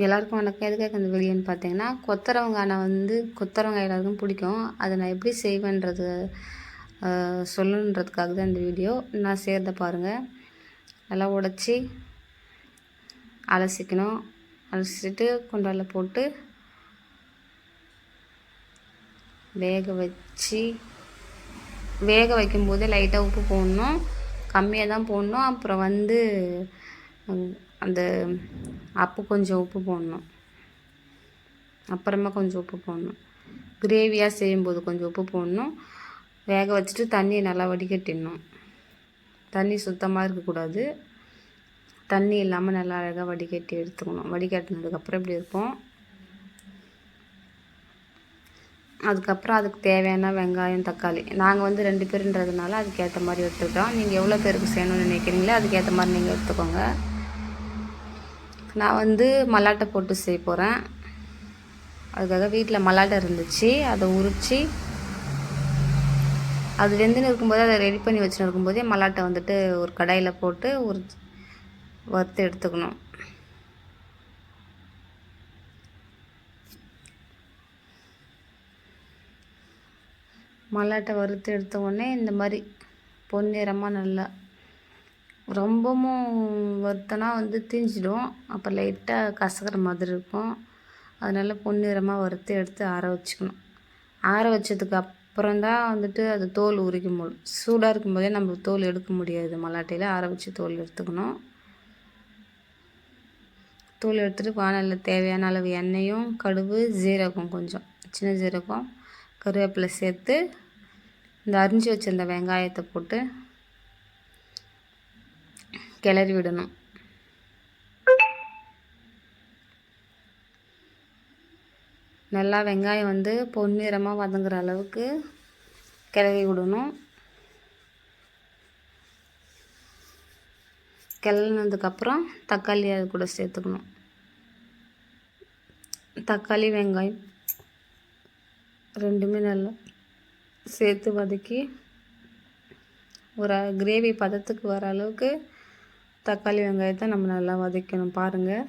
எல்லாருக்கும் வணக்கம். எதுக்காக இந்த வீடியோன்னு பார்த்தீங்கன்னா ஆனால் வந்து கொத்தரவங்க எல்லாருக்கும் பிடிக்கும். அதை நான் எப்படி செய்வேன்றது சொல்லணுன்றதுக்காக தான் இந்த வீடியோ நான் சேர்ந்த பாருங்கள் நல்லா உடச்சி அலசிக்கணும். அலசிட்டு குண்டால போட்டு வேக வச்சு வேக வைக்கும்போதே லைட்டாக உப்பு போடணும். கம்மியாக தான் போடணும். அப்புறம் வந்து அந்த அப்போ கொஞ்சம் உப்பு போடணும். அப்புறமா கொஞ்சம் உப்பு போடணும். கிரேவியாக செய்யும்போது கொஞ்சம் உப்பு போடணும். வேக வச்சுட்டு தண்ணியை நல்லா வடிகட்டிடணும். தண்ணி சுத்தமாக இருக்கக்கூடாது. தண்ணி இல்லாமல் நல்லா அழகாக வடிகட்டி எடுத்துக்கணும். வடிகட்டினதுக்கப்புறம் இப்படி இருக்கும் அதுக்கப்புறம் அதுக்கு தேவையான வெங்காயம் தக்காளி. நாங்கள் வந்து ரெண்டு பேருன்றதுனால அதுக்கேற்ற மாதிரி எடுத்துக்கிட்டோம். நீங்கள் எவ்வளோ பேருக்கு செய்யணும்னு நினைக்கிறீங்களோ அதுக்கேற்ற மாதிரி நீங்கள் எடுத்துக்கோங்க. நான் வந்து மல்லாட்டை போட்டு செய்ய போகிறேன் அதுக்காக வீட்டில் மல்லாட்டை இருந்துச்சு. அதை உரித்து அது வெந்துன்னு இருக்கும்போது அதை ரெடி பண்ணி வச்சுன்னு இருக்கும்போதே மல்லாட்டை வந்துட்டு ஒரு கடாயில் போட்டு ஒரு வறுத்து எடுத்துக்கணும். மல்லாட்டை வறுத்து எடுத்த உடனே இந்த மாதிரி பொன்னிறமாக நல்லா ரொம்பவும் வறுத்தனா வந்து தீஞ்சிடும். அப்போ லைட்டாக கசக்கிற மாதிரி இருக்கும். அதனால பொன்னிறமாக வறுத்து எடுத்து ஆற வச்சுக்கணும். ஆற வச்சதுக்கு அப்புறம் தான் வந்துட்டு அது தோல் உரிக்க முடியும் சூடாக இருக்கும்போதே நம்ம தோல் எடுக்க முடியாது. மல்லாட்டையில் ஆற வச்சு தோல் எடுத்துக்கணும். தோல் எடுத்துகிட்டு வானலில் தேவையான அளவு எண்ணெயும் கடுகு ஜீரகம் கொஞ்சம். சின்ன ஜீரகம் கருவேப்பிலை சேர்த்து இந்த அரிஞ்சு வச்சிருந்த வெங்காயத்தை போட்டு கிளறி விடணும். நல்லா வெங்காயம் வந்து பொன்னிறமாக வதங்குற அளவுக்கு கிளறி விடணும். கிளறினதுக்கப்புறம் தக்காளி அது கூட சேர்த்துக்கணும். தக்காளி வெங்காயம் ரெண்டுமே நல்லா சேர்த்து வதக்கி ஒரு கிரேவி பதத்துக்கு வர அளவுக்கு தக்காளி வெங்காயத்தை நம்ம நல்லா வதக்கணும். பாருங்கள்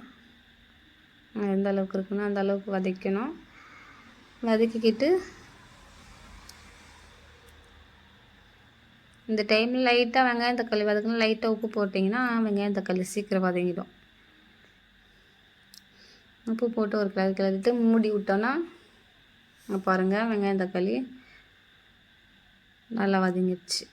எந்த அளவுக்கு இருக்குன்னா அந்த அளவுக்கு வதக்கணும். வதக்கிக்கிட்டு இந்த டைமில் லைட்டாக வெங்காயம் தக்காளி வதக்கணும் லைட்டாக உப்பு போட்டிங்கன்னா வெங்காயம் தக்காளி சீக்கிரம் வதங்கிடும். உப்பு போட்டு ஒரு கிளறி கிளறிட்டு மூடி விட்டோன்னா பாருங்கள் வெங்காயம் தக்காளி நல்லா வதங்கிடுச்சு.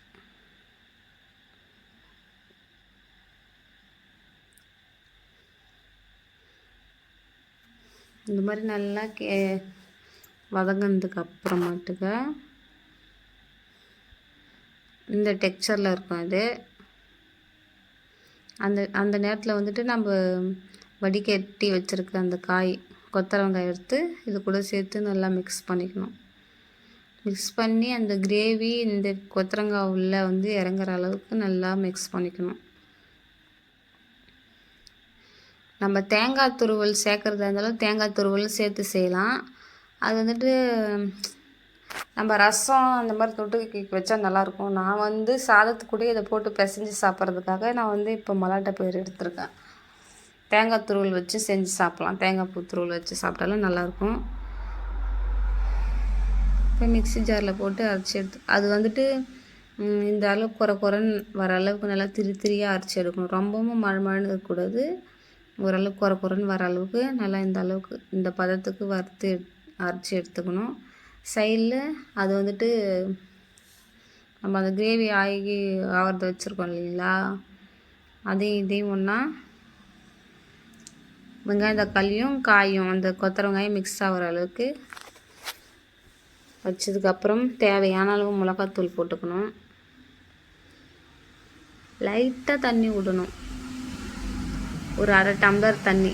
இந்த மாதிரி நல்லா கே வதங்கினதுக்கு அப்புறமாட்டுக்க இந்த டெக்ஸ்சரில் இருக்கும் இது அந்த அந்த நேரத்தில் வந்துட்டு நம்ம வடிகட்டி வச்சுருக்க அந்த காய் கொத்தரவங்காய் எடுத்து இது கூட சேர்த்து நல்லா மிக்ஸ் பண்ணிக்கணும். மிக்ஸ் பண்ணி அந்த கிரேவி இந்த கொத்தரங்காய் உள்ள வந்து இறங்குற அளவுக்கு நல்லா மிக்ஸ் பண்ணிக்கணும். நம்ம தேங்காய் துருவல் சேர்க்குறதா இருந்தாலும் தேங்காய் துருவல் சேர்த்து செய்யலாம். அது வந்துட்டு நம்ம ரசம் அந்த மாதிரி தொட்டுக்கு வச்சா நல்லாயிருக்கும். நான் வந்து சாதத்துக்கூடயே இதை போட்டு பிசைஞ்சு சாப்பிட்றதுக்காக நான் வந்து இப்போ மலாட்டை பயிர் எடுத்திருக்கேன். தேங்காய் துருவல் வச்சு செஞ்சு சாப்பிட்லாம். தேங்காய் பூ துருவல் வச்சு சாப்பிட்டாலும் நல்லாயிருக்கும். இப்போ மிக்ஸி ஜாரில் போட்டு அரைச்சி எடுத்து அது வந்துட்டு இந்த அளவுக்கு குறை குறைன்னு வர அளவுக்கு நல்லா திரி திரியாக அரைச்சி எடுக்கணும். ரொம்பவும் மழை மழைன்னு இருக்கக்கூடாது. ஓரளவுக்கு குறை குறைன்னு வர அளவுக்கு நல்லா இந்த அளவுக்கு இந்த பதத்துக்கு வறுத்து அரைச்சி எடுத்துக்கணும். சைடில் அது வந்துட்டு நம்ம அந்த கிரேவி ஆகி ஆகிறத வச்சுருக்கோம் இல்லைங்களா? அதையும் இதையும் ஒன்றா வெங்காயம் தக்காளியும் காயும் அந்த கொத்தரவங்காயும் மிக்ஸ் ஆகிற அளவுக்கு வச்சதுக்கப்புறம் தேவையான அளவு மிளகாத்தூள் போட்டுக்கணும். லைட்டாக தண்ணி விடணும் ஒரு அரை டம்ளர் தண்ணி.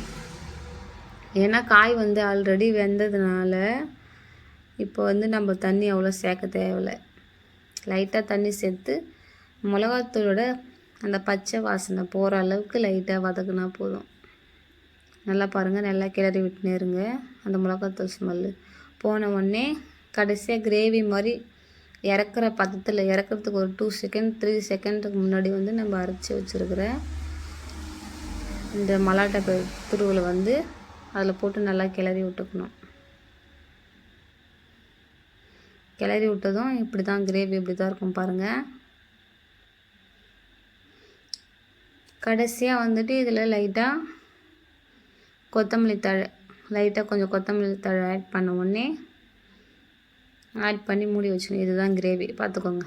ஏன்னா காய் வந்து ஆல்ரெடி வெந்ததுனால இப்போ வந்து நம்ம தண்ணி அவ்வளோ சேர்க்க தேவையில்ல. லைட்டாக தண்ணி சேர்த்து மிளகாத்தூளோட அந்த பச்சை வாசனை போகிற அளவுக்கு லைட்டாக வதக்குனா போதும். நல்லா பாருங்கள் நல்லா கிளறி விட்டுனே இருங்க. அந்த மிளகாத்தூள் ஸ்மெல்லு போன உடனே கடைசியாக கிரேவி மாதிரி இறக்குற பதத்தில் இறக்குறதுக்கு ஒரு டூ செகண்ட் த்ரீ செகண்டுக்கு முன்னாடி வந்து நம்ம அரைச்சி வச்சுருக்கிற இந்த மலாட்டை துருவில் வந்து அதில் போட்டு நல்லா கிளறி விட்டுக்கணும். கிளறி விட்டதும் இப்படி தான் கிரேவி இப்படி தான் இருக்கும் பாருங்கள் கடைசியாக வந்துட்டு இதில் லைட்டாக கொத்தமல்லி தழை லைட்டாக கொஞ்சம் கொத்தமல்லி தழை ஆட் பண்ண உடனே ஆட் பண்ணி மூடி வச்சுக்கணும். இதுதான் கிரேவி பார்த்துக்கோங்க.